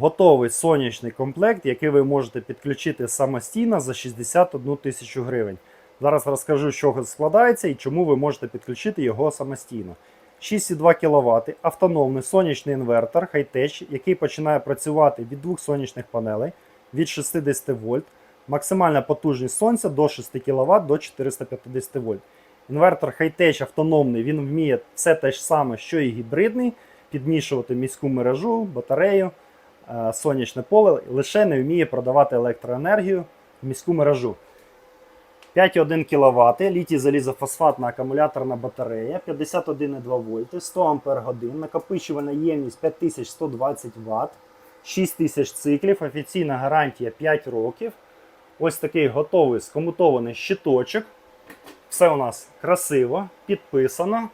Готовий сонячний комплект, який ви можете підключити самостійно за 61 тисячу гривень. Зараз розкажу, з чого складається і чому ви можете підключити його самостійно. 6,2 кВт, автономний сонячний інвертор Hightech, який починає працювати від двох сонячних панелей від 60 вольт. Максимальна потужність сонця до 6 кВт до 450 вольт. Інвертор Hightech автономний, він вміє все те ж саме, що і гібридний, підмішувати міську мережу, батарею, сонячне поле, лише не вміє продавати електроенергію в міську мережу. 5,1 кВт, літій залізофосфатна акумуляторна батарея, 51,2 вольти, 100 Ах, накопичувальна ємність 5120 Вт, 6000 циклів, офіційна гарантія 5 років. Ось такий готовий скомутований щиточок. Все у нас красиво, підписано.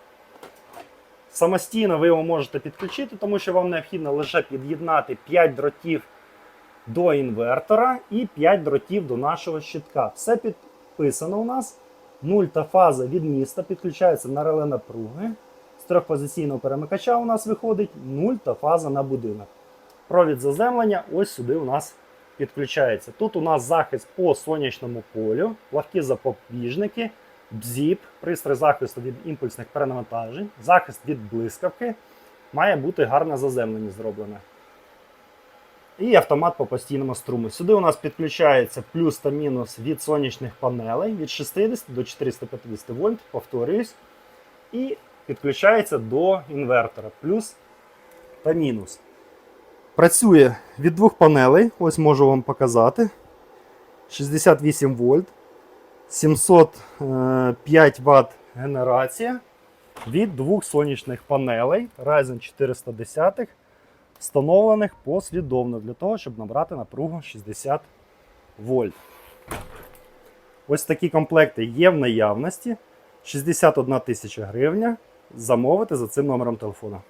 Самостійно ви його можете підключити, тому що вам необхідно лише під'єднати 5 дротів до інвертора і 5 дротів до нашого щитка. Все підписано у нас. Нульта фаза від міста підключається на реле напруги. З трьохпозиційного перемикача у нас виходить нульта фаза на будинок. Провід заземлення ось сюди у нас підключається. Тут у нас захист по сонячному полю, легкі запобіжники, бзіп, пристрій захисту від імпульсних перенавантажень, захист від блискавки. Має бути гарне заземлення зроблене. І автомат по постійному струму. Сюди у нас підключається плюс та мінус від сонячних панелей від 60 до 450 вольт, повторююсь. І підключається до інвертора плюс та мінус. Працює від двох панелей, ось можу вам показати. 68 вольт, 705 Вт генерація від двох сонячних панелей Ryzen 410, встановлених послідовно для того, щоб набрати напругу 60 вольт. Ось такі комплекти є в наявності. 61 тисяча гривня. Замовити за цим номером телефону.